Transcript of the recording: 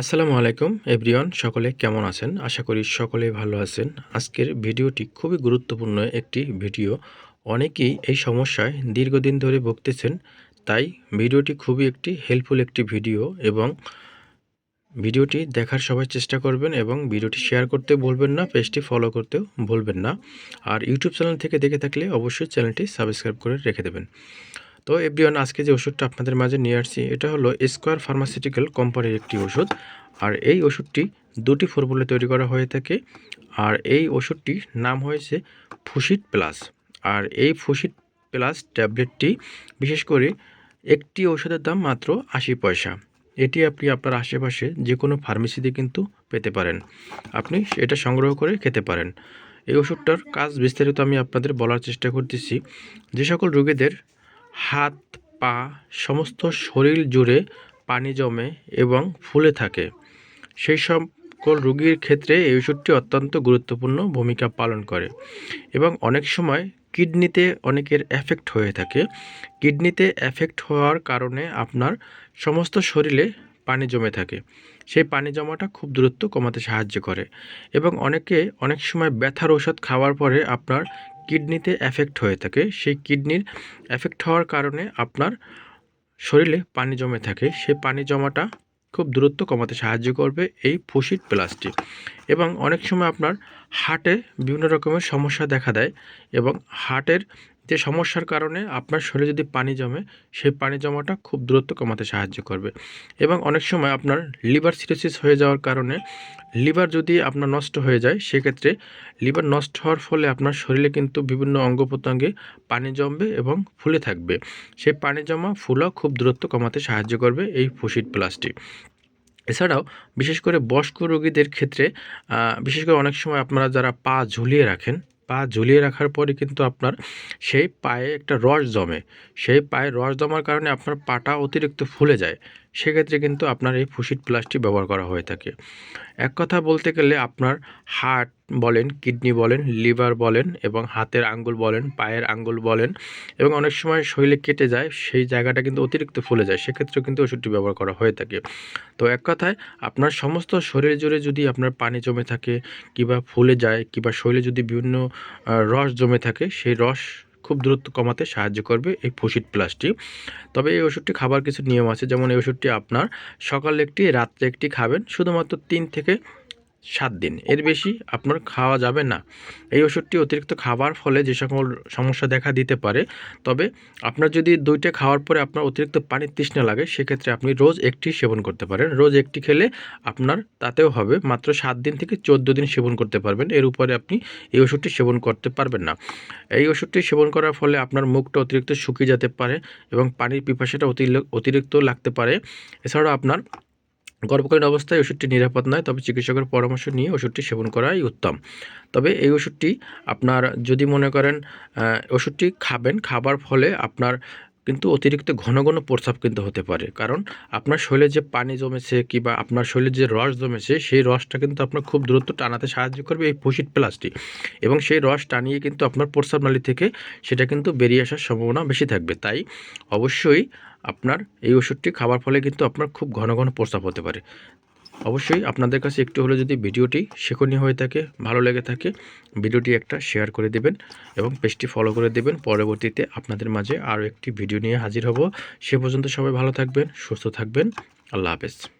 আসসালামু আলাইকুম, এভরিওয়ান, সকলে কেমন আছেন? আশা করি সকলেই ভালো আছেন। আজকের ভিডিওটি খুবই গুরুত্বপূর্ণ একটি ভিডিও। অনেকেই এই সমস্যায় দীর্ঘদিন ধরে ভুগতেছেন, তাই ভিডিওটি খুবই একটি হেল্পফুল একটি ভিডিও এবং ভিডিওটি দেখার সবাই চেষ্টা করবেন এবং ভিডিওটি শেয়ার করতে ভুলবেন না, পেজটি ফলো করতেও ভুলবেন না। আর ইউটিউব চ্যানেল থেকে দেখে থাকলে অবশ্যই চ্যানেলটি সাবস্ক্রাইব করে রেখে দেবেন। তো এভরিওয়ান, আজকে যে ওষুধটা আপনাদের মাঝে নিয়ে আসছি, এটা হলো স্কোয়ার ফার্মাসিউটিক্যাল কোম্পানির একটি ওষুধ। আর এই ওষুধটি দুটি ফর্মুলা তৈরি করা হয়ে থাকে। আর এই ওষুধটির নাম হয়েছে ফুসিট প্লাস আর এই ফুসিট প্লাস ট্যাবলেটটি বিশেষ করে একটি ওষুধের দাম মাত্র আশি পয়সা। এটি আপনি আপনার আশেপাশে যে কোনো ফার্মেসিতে কিন্তু পেতে পারেন। আপনি এটা সংগ্রহ করে খেতে পারেন। এই ওষুধটার কাজ বিস্তারিত আমি আপনাদের বলার চেষ্টা করতেছি। যে সকল রোগীদের হাত, পা, সমস্ত শরীর জুড়ে পানি জমে এবং ফুলে থাকে। সেই সকল রোগীর ক্ষেত্রে এই ওষুধটি অত্যন্ত গুরুত্বপূর্ণ ভূমিকা পালন করে এবং অনেক সময় কিডনিতে অনেকের এফেক্ট হয়ে থাকে। কিডনিতে এফেক্ট হওয়ার কারণে আপনার সমস্ত শরীরে পানি জমে থাকে। সেই পানি জমাটা খুব দূরত্ব কমাতে সাহায্য করে এবং অনেকে অনেক সময় ব্যথার ওষুধ খাওয়ার পরে আপনার কিডনিতে এফেক্ট হয়ে থাকে, সেই কিডনির এফেক্ট হওয়ার কারণে আপনার শরীরে পানি জমে থাকে। সেই পানি জমাটা খুব দূরত্ব কমাতে সাহায্য করবে এই ফুসিড প্লাস্টিক এবং অনেক সময় আপনার হার্টে বিভিন্ন রকমের সমস্যা দেখা দেয় এবং হার্টের যে সমস্যার কারণে আপনার শরীরে যদি পানি জমে, সেই পানি জমাটা খুব দূরত্ব কমাতে সাহায্য করবে। এবং অনেক সময় আপনার লিভার সিরোসিস হয়ে যাওয়ার কারণে লিভার যদি আপনার নষ্ট হয়ে যায়, সেক্ষেত্রে লিভার নষ্ট হওয়ার ফলে আপনার শরীরে কিন্তু বিভিন্ন অঙ্গ প্রত্যঙ্গে পানি জমবে এবং ফুলে থাকবে। সেই পানি জমা ফুলা খুব দূরত্ব কমাতে সাহায্য করবে এই ফুসিট প্লাস্টিক এছাড়াও বিশেষ করে বয়স্ক রোগীদের ক্ষেত্রে বিশেষ করে অনেক সময় আপনারা যারা পা ঝুলিয়ে রাখেন পা ঝুলিয়ে রাখার পরে কিন্তু আপনার সেই পায়ে একটা রস জমে। সেই পায়ে রস জমার কারণে আপনার পাটা অতিরিক্ত ফুলে যায়। সেক্ষেত্রে কিন্তু আপনার এই ফুসিট প্লাস্টিক ব্যবহার করা হয়ে থাকে। এক কথা বলতে গেলে আপনার হার্ট বলেন, কিডনি বলেন, লিভার বলেন এবং হাতের আঙ্গুল বলেন, পায়ের আঙ্গুল বলেন এবং অনেক সময় শরীরে কেটে যায়, সেই জায়গাটা কিন্তু অতিরিক্ত ফুলে যায়। সেক্ষেত্রেও কিন্তু ওষুধটি ব্যবহার করা হয়ে থাকে। তো এক কথায় আপনার সমস্ত শরীর জুড়ে যদি আপনার পানি জমে থাকে কিংবা ফুলে যায় কিংবা শরীরে যদি বিভিন্ন রস জমে থাকে, সেই রস খুব দূরত্ব কমাতে সাহায্য করবে এই ফুসিট প্লাসটি। তবে এই ওষুধটি খাবার কিছু নিয়ম আছে, যেমন এই ওষুধটি আপনার সকালে একটি, রাত্রে একটি খাবেন, শুধুমাত্র তিন থেকে সাত দিন। এর বেশি আপনার খাওয়া যাবে না। এই ওষুধটি অতিরিক্ত খাবার ফলে যে সকল সমস্যা দেখা দিতে পারে, তবে আপনার যদি দুইটা খাওয়ার পরে আপনার অতিরিক্ত পানির তৃষ্ণা লাগে, সেক্ষেত্রে আপনি রোজ একটি সেবন করতে পারেন। রোজ একটি খেলে আপনার তাতেও হবে, মাত্র সাত দিন থেকে চোদ্দ দিন সেবন করতে পারবেন। এর উপরে আপনি এই ওষুধটি সেবন করতে পারবেন না। এই ওষুধটি সেবন করার ফলে আপনার মুখটা অতিরিক্ত শুকিয়ে যেতে পারে এবং পানির পিপাসাটা অতিরিক্ত লাগতে পারে। এছাড়াও আপনার গর্ভকালীন অবস্থায় ওষুধটি নিরাপদ নয়, তবে চিকিৎসকের পরামর্শ নিয়ে ওষুধটি সেবন করাই উত্তম। তবে এই ওষুধটি আপনার যদি মনে করেন ওষুধটি খাবেন, খাবার ফলে আপনার কিন্তু অতিরিক্ত ঘন ঘন প্রস্রাব কিন্তু হতে পারে। কারণ আপনার শরীরে যে পানি জমেছে কিংবা আপনার শরীরে যে রস জমেছে, সেই রসটা কিন্তু আপনার খুব দ্রুত টানাতে সাহায্য করবে এই ফুসিট প্লাস্টিক। এবং সেই রস টানিয়ে কিন্তু আপনার প্রস্রাব নালী থেকে সেটা কিন্তু বেরিয়ে আসার সম্ভাবনা বেশি থাকবে। তাই অবশ্যই আপনার এই ওষুধটি খাবার ফলে কিন্তু আপনার খুব ঘন ঘন প্রস্রাব হতে পারে। অবশ্যই আপনাদের কাছে একটু হলে যদি ভিডিওটি শেখনীয় হয়ে থাকে, ভালো লেগে থাকে, ভিডিওটি একটা শেয়ার করে দেবেন এবং পেজটি ফলো করে দেবেন। পরবর্তীতে আপনাদের মাঝে আরও একটি ভিডিও নিয়ে হাজির হব। সে পর্যন্ত সবাই ভালো থাকবেন, সুস্থ থাকবেন। আল্লাহ হাফেজ।